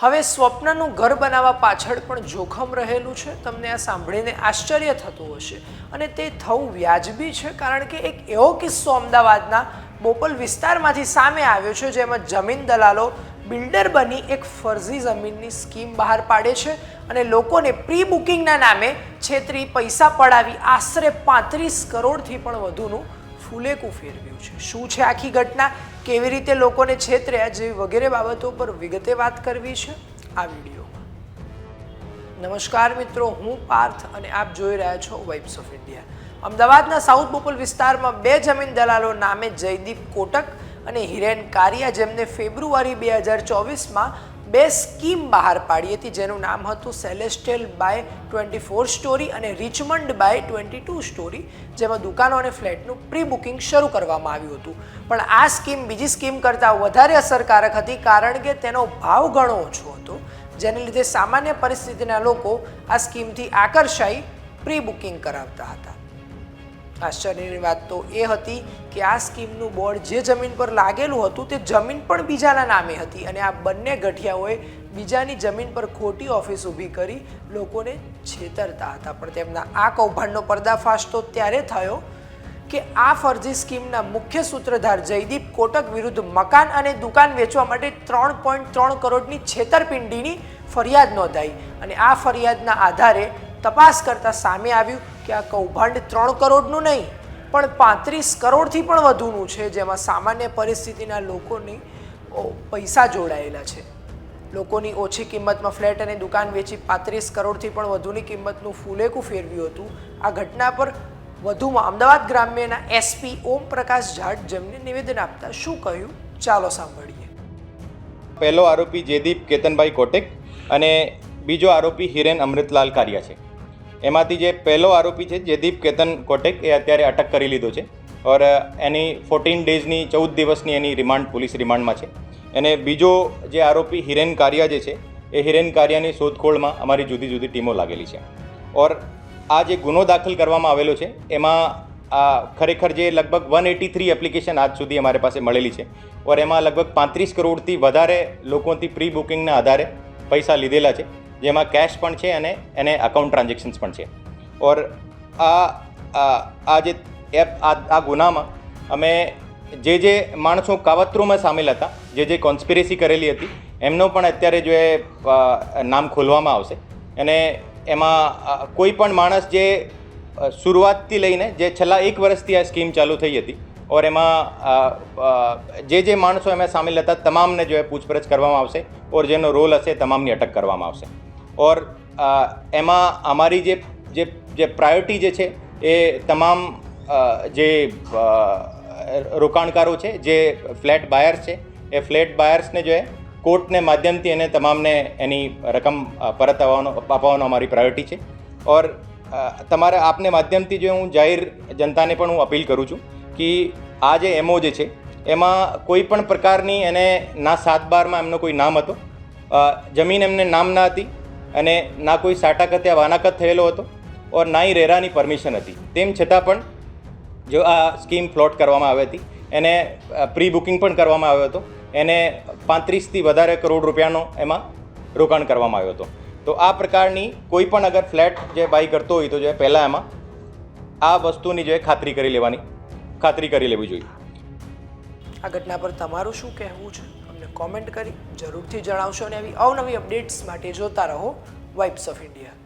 હવે સ્વપ્નનું ઘર બનાવવા પાછળ પણ જોખમ રહેલું છે. તમને આ સાંભળીને આશ્ચર્ય થતું હશે. અને તે થવું વ્યાજબી છે, કારણ કે એક એવો કિસ્સો અમદાવાદના બોપલ વિસ્તારમાંથી સામે આવ્યો છે, જેમાં જમીન દલાલો બિલ્ડર બની એક ફરજી જમીનની સ્કીમ બહાર પાડે છે અને લોકોને પ્રી બુકિંગના નામે છેતરી પૈસા પડાવી આશરે પાંત્રીસ કરોડથી પણ વધુનું ફૂલેકું ફેરવ્યું છે. શું છે આખી ઘટના? કેવી રીતે લોકોને છેતર્યા જેવી વગેરે બાબતો પર વિગતે વાત કરવી છે આ વિડીયોમાં. નમસ્કાર મિત્રો, હું પાર્થ અને આપ જોઈ રહ્યા છો વાઇબ્સ ઓફ ઇન્ડિયા અમદાવાદના સાઉથ બોપલ વિસ્તારમાં બે જમીન દલાલો નામે જયદીપ કોટક અને હિરેન કારિયા, જેમને ફેબ્રુઆરી બે હજાર ચોવીસમાં બે સ્કીમ બહાર પાડી હતી, જેનું નામ હતું Celestial by twenty four story અને Richmond by twenty two story જેમાં દુકાનો અને ફ્લેટનું પ્રી બુકિંગ શરૂ કરવામાં આવ્યું હતું. પણ આ સ્કીમ બીજી સ્કીમ કરતાં વધારે અસરકારક હતી, કારણ કે તેનો ભાવ ઘણો ઓછો હતો. જેને લીધે સામાન્ય પરિસ્થિતિના લોકો આ સ્કીમથી આકર્ષાઈ પ્રી બુકિંગ કરાવતા હતા. આશ્ચર્યની વાત તો એ હતી કે આ સ્કીમનું બોર્ડ જે જમીન પર લાગેલું હતું તે જમીન પણ બીજાના નામે હતી અને આ બંને ગઠિયાઓએ બીજાની જમીન પર ખોટી ઓફિસ ઊભી કરી લોકોને છેતરતા હતા. પણ તેમના આ કૌભાંડનો પર્દાફાશ તો ત્યારે થયો કે આ ફરજી સ્કીમના મુખ્ય સૂત્રધાર જયદીપ કોટક વિરુદ્ધ મકાન અને દુકાન વેચવા માટે ત્રણ પોઈન્ટ ત્રણ કરોડની છેતરપિંડીની ફરિયાદ નોંધાઈ અને આ ફરિયાદના આધારે તપાસ કરતા સામે આવ્યું કે આ કૌભાંડ ત્રણ કરોડનું નહીં, પણ પાંત્રીસ કરોડથી પણ વધુનું છે, જેમાં સામાન્ય પરિસ્થિતિના લોકોની પૈસા જોડાયેલા છે. લોકોની ઓછી કિંમતમાં ફ્લેટ અને દુકાન વેચી પાંત્રીસ કરોડથી પણ વધુની કિંમતનું ફૂલેકું ફેરવ્યું હતું. આ ઘટના પર વધુમાં અમદાવાદ ગ્રામ્યના એસપી ઓમ પ્રકાશ જાટ જેમને નિવેદન આપતા શું કહ્યું? ચાલો સાંભળીએ. પહેલો આરોપી જયદીપ કેતનભાઈ કોટેક અને બીજો આરોપી હિરેન અમૃતલાલ કારિયા છે. એમાંથી જે પહેલો આરોપી છે જયદીપ કેતન કોટેક, એ અત્યારે અટક કરી લીધો છે. ઓર એની ફોર્ટીન ડેઝની ચૌદ દિવસની એની રિમાન્ડ, પોલીસ રિમાન્ડમાં છે. અને બીજો જે આરોપી હિરેન કારિયા જે છે, એ હિરેન કારિયાની શોધખોળમાં અમારી જુદી જુદી ટીમો લાગેલી છે. ઓર, આ જે ગુનો દાખલ કરવામાં આવેલો છે, એમાં, આ ખરેખર જે લગભગ વન એટી થ્રી એપ્લિકેશન આજ સુધી અમારી પાસે મળેલી છે. ઓર, એમાં લગભગ પાંત્રીસ કરોડથી વધારે લોકોથી પ્રી બુકિંગના આધારે પૈસા લીધેલા છે. જેમાં કેશ પણ છે અને એને અકાઉન્ટ ટ્રાન્ઝેક્શન્સ પણ છે. ઓર આ આ જે એપ આ આ ગુનામાં અમે જે જે માણસો કાવતરૂમાં સામેલ હતા, જે જે કોન્સ્પિરેસી કરેલી હતી, એમનો પણ અત્યારે જો એ નામ ખોલવામાં આવશે. અને એમાં કોઈ પણ માણસ જે શરૂઆતથી લઈને જે છેલ્લા એક વર્ષથી આ સ્કીમ ચાલુ થઈ હતી, ઓર એમાં જે જે માણસો એમાં સામેલ હતા, તમામને જો એ પૂછપરછ કરવામાં આવશે, ઓર જેનો રોલ હશે તમામની અટક કરવામાં આવશે. ઓર એમાં અમારી જે જે જે પ્રાયોરિટી જે છે એ તમામ જે રોકાણકારો છે જે ફ્લેટ બાયર્સ છે એ ફ્લેટ બાયર્સને જો એ કોર્ટને માધ્યમથી એને તમામને એની રકમ પરત આવવાનો અપાવવાનો અમારી પ્રાયોરિટી છે. ઓર તમારા આપને માધ્યમથી જો હું જાહેર જનતાને પણ હું અપીલ કરું છું કે આ જે એમઓ જે છે, એમાં કોઈ પણ પ્રકારની એને ના સાત બારમાં એમનો કોઈ નામ હતો. જમીન એમને નામ ના હતી અને ના કોઈ સાટાકત યા વાનાકત થયેલો હતો ઓર ના રેરાની પરમિશન હતી. તેમ છતાં પણ જો આ સ્કીમ ફ્લોટ કરવામાં આવી હતી, એને પ્રી બુકિંગ પણ કરવામાં આવ્યો હતો, એને પાંત્રીસથી વધારે કરોડ રૂપિયાનો એમાં રોકાણ કરવામાં આવ્યો હતો. તો આ પ્રકારની કોઈ પણ અગર ફ્લેટ જે બાય કરતો હોય તો જે પહેલાં એમાં આ વસ્તુની જે ખાતરી કરી લેવાની, ખાતરી કરી લેવી જોઈએ. આ ઘટના પર તમારું શું કહેવું છે? અમને કોમેન્ટ કરી, જરૂરથી જણાવશો અને આવી અવનવી અપડેટ્સ માટે જોતા રહો વાઇબ્સ ઓફ ઇન્ડિયા